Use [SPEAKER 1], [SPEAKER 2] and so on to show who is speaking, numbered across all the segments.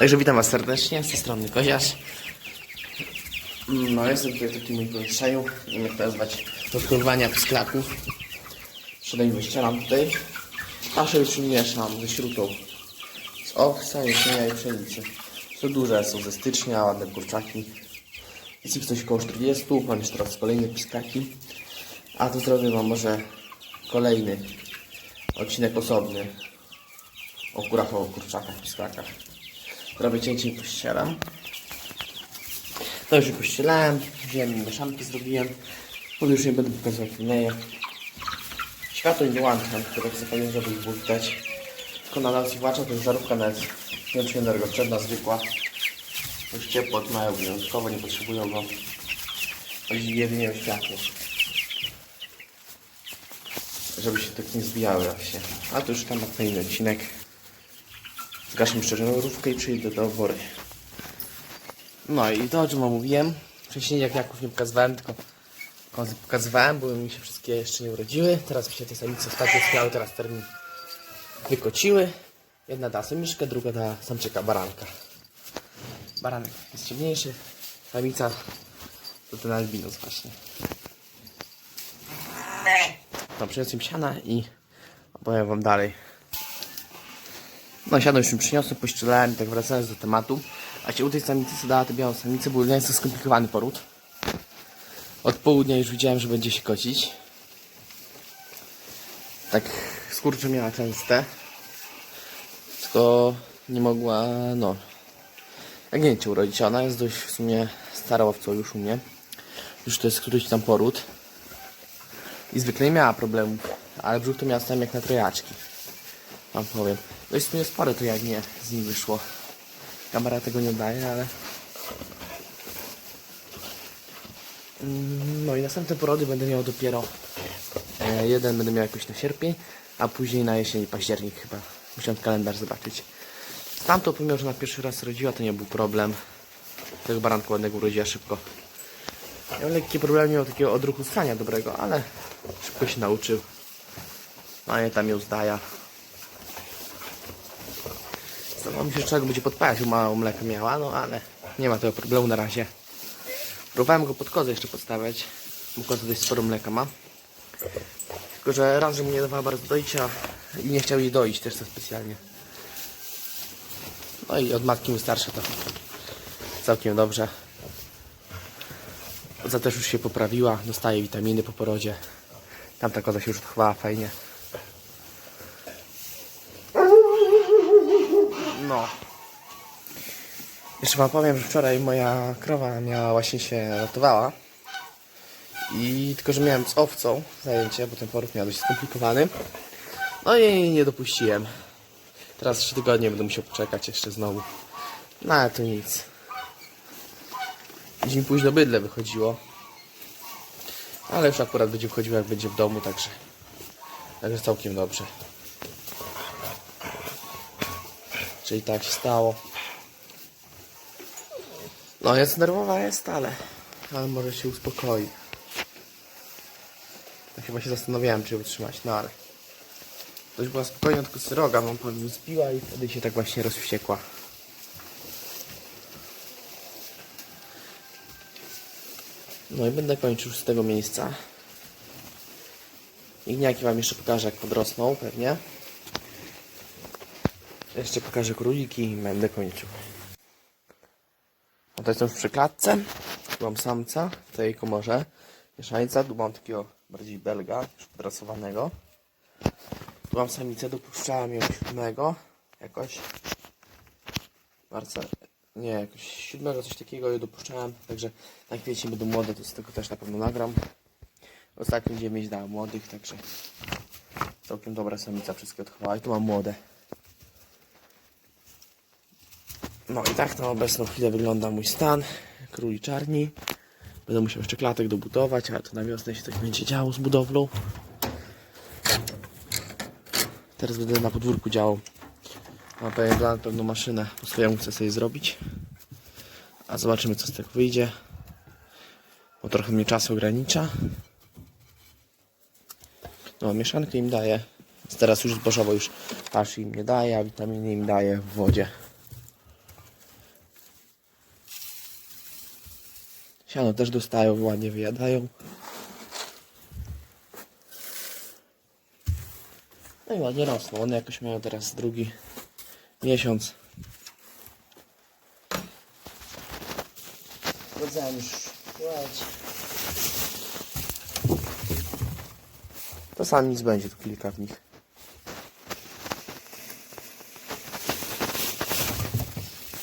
[SPEAKER 1] Także witam Was serdecznie, z tej strony Koziarz. No, jestem tutaj w takim moim pomieszczeniu, nie wiem jak to nazwać, do odkrywania pisklaków. Przedem wyścielam tutaj. Kaszę już mieszam ze śrutą. Z owsa, jesienia i pszenicy. To duże są ze stycznia, ładne kurczaki. Jest ich coś około 40, mam jeszcze teraz kolejne pisklaki. A tu zrobię Wam może kolejny odcinek osobny o kurach, o kurczakach, pisklakach. Robię cięcie i pościelam. To już pościelałem, wziąłem mieszanki, zrobiłem. Mówię, już nie będę pokazywał myję. Światło nie wyłączam, które powiedzieć, żeby ich widać. Tylko na noc włączam, to jest żarówka nawet wyłącznie energoczynna, zwykła. Już ciepło mają wyjątkowo, nie potrzebują go. Chodzi jedynie o światło. Żeby się tak nie zbijały właśnie. A to już tam na inny odcinek. Zgaszę jeszcze żarówkę i przyjdę do obory. No i to o czym wam mówiłem. Wcześniej jak jaków nie pokazywałem, tylko kozy pokazywałem, bo mi się wszystkie jeszcze nie urodziły. Teraz mi się te samice ostatnio spiały, teraz termin wykociły. Jedna da samiczkę, druga da samczyka baranka. Baranek jest ciemniejszy, samica to ten albinos właśnie. No, przyniosłem siana i opowiem wam dalej. No już mi przyniosłem, pościelałem, tak wracając do tematu. A się u tej samicy dała tę białą samicę, był nieco skomplikowany poród. Od południa już widziałem, że będzie się kocić. Tak skurcze miała częste. Tylko nie mogła, no, jagnięcie urodzić. Ona jest dość w sumie stara owcą już u mnie. Już to jest któryś tam poród. I zwykle nie miała problemów, ale brzuch to miała jak na trojaczki. Wam powiem. Dość w sumie spore to jak nie z nim wyszło. Kamera tego nie daje, ale... Mm, No i następne porody będę miał dopiero... E, jeden będę miał jakoś na sierpień, a później na jesień i październik chyba. Musiałem kalendarz zobaczyć. Tamto pomimo, że na pierwszy raz rodziła, to nie był problem. Tego baranka ładnego urodziła szybko. Miał lekkie problemy, miał takiego odruchu stania dobrego, ale szybko się nauczył. No i tam ją zdaja. Mi się, że trzeba go będzie podpalać, bo mało mleka miała, no ale nie ma tego problemu na razie. Próbowałem go pod kozę jeszcze podstawiać, bo koza dość sporo mleka ma. Tylko, że raz, że mu nie dawała bardzo dojścia i nie chciał jej doić też to specjalnie. No i od matki mu starsze to całkiem dobrze. Koza też już się poprawiła, dostaje witaminy po porodzie. Tamta koza się już odchowała fajnie. Wam powiem, że wczoraj moja krowa miała właśnie się ratowała. I tylko, że miałem z owcą zajęcie, bo ten poród miał dość skomplikowany. No i nie dopuściłem. Teraz 3 tygodnie będę musiał poczekać jeszcze znowu. No ale to nic. Dziś mi późno bydle wychodziło. Ale już akurat będzie wchodziło jak będzie w domu, także, także całkiem dobrze. Czyli tak się stało. No jest nerwowa jest, ale, ale może się uspokoi. Ja chyba się zastanawiałem, czy utrzymać, no ale dość była spokojna, tylko sroga mam powiem zbiła i wtedy się tak właśnie rozwściekła. No i będę kończył z tego miejsca. Igniaki wam jeszcze pokażę jak podrosną pewnie. Jeszcze pokażę króliki i będę kończył. To jestem już przy klatce. Tu mam samca tej komorze. Mieszańca. Tu mam takiego bardziej belga, już podrasowanego. Tu mam samicę, dopuszczałem ją siódmego jakoś. Marca, nie, jakoś siódmego coś takiego ją dopuszczałem. Także na kwiecień będą młode, to z tego też na pewno nagram. Ostatnio 9 dałem młodych, także całkiem dobra samica wszystkie odchowała. I tu mam młode. No i tak na obecną chwilę wygląda mój stan. Króli czarni. Będę musiał jeszcze klatek dobudować, ale to na wiosnę się coś będzie działo z budowlą. Teraz będę na podwórku działał. Mam pewien plan, pewną maszynę po swojemu chcę sobie zrobić. A zobaczymy co z tego wyjdzie. Bo trochę mnie czasu ogranicza. No, mieszankę im daję. Teraz już zbożowo już pasz im nie daje, a witaminy im daję w wodzie. Siano też dostają, ładnie wyjadają. No i ładnie rosną. One jakoś mają teraz drugi miesiąc. Rodzałem już płeć. To sam nic będzie, tu kilka w nich.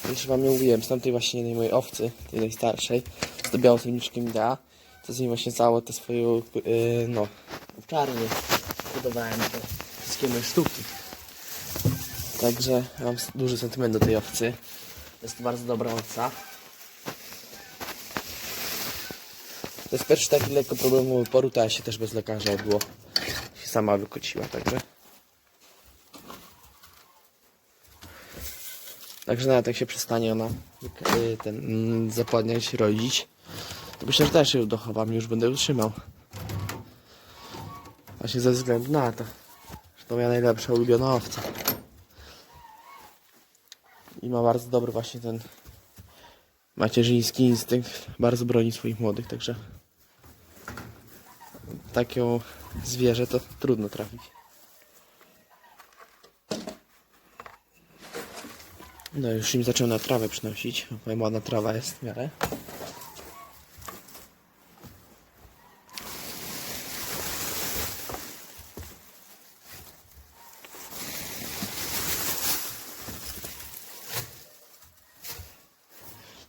[SPEAKER 1] Jeszcze wam nie mówiłem, z tamtej właśnie jednej mojej owcy, tej najstarszej, z białą samiczkiem Idea, to z niej właśnie całe te swoje, yy, no, owczarnie hodowałem te wszystkie moje sztuki. Także mam duży sentyment do tej owcy. Jest to bardzo dobra owca. To jest pierwszy taki lekko problemowy poród, a się też bez lekarza odbyło. Się sama wykociła, także. Także nawet jak się przestanie ona y, ten mm, zapładniać, rodzić, to myślę, że też ją dochowam już będę utrzymał. Właśnie ze względu na to, że to moja najlepsza ulubiona owca. I ma bardzo dobry właśnie ten macierzyński instynkt. Bardzo broni swoich młodych, także taką zwierzę to trudno trafić. No już im zacząłem na trawę przynosić. Powiem ładna trawa jest w miarę.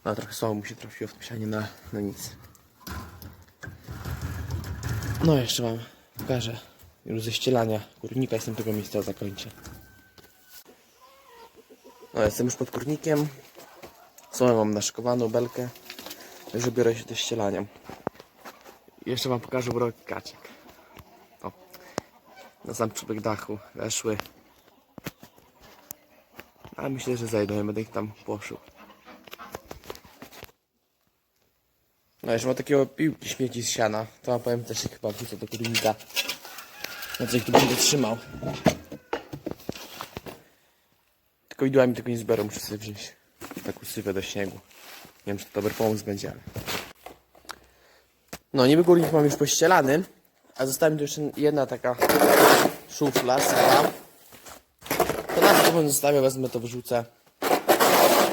[SPEAKER 1] No trochę słowo mu się trafiło w tym sianie na, na nic. No jeszcze wam pokażę już ze ścielania kurnika. Jestem tego miejsca zakończę. No jestem już pod kurnikiem. Słomę mam naszykowaną, belkę. Już biorę się do ścielania. I jeszcze wam pokażę urok kaczek. O. Na sam czubek dachu weszły. Ale myślę, że zejdą, ja będę ich tam poszył. No jeszcze mam takiego piłki śmieci z siana. To wam powiem też chyba wrzucę do kurnika. Na co ich tu będę trzymał. Tylko idłami tego nie zbiorą, muszę sobie wziąć taką sywę do śniegu. Nie wiem, czy to dobry pomysł będzie, ale... No, niby górnik mam już pościelany, a została mi tu jeszcze jedna taka szufla, sama. To na co bym zostawiał, wezmę to wrzucę.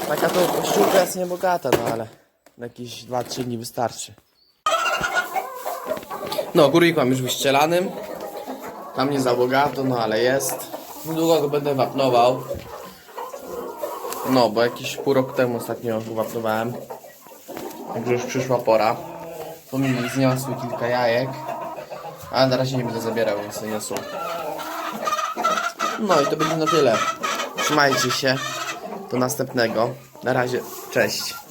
[SPEAKER 1] Taka to kościółka jest niebogata, no ale na jakieś 2-3 dni wystarczy. No, górnik mam już wyścielany. Tam nie za bogato, no ale jest. Niedługo go będę wapnował. No, bo jakiś pół roku temu ostatnio uwapnowałem. Także już przyszła pora. To mi zniosły kilka jajek. Ale na razie nie będę zabierał, więc nie niosą. No i to będzie na tyle. Trzymajcie się. Do następnego. Na razie. Cześć.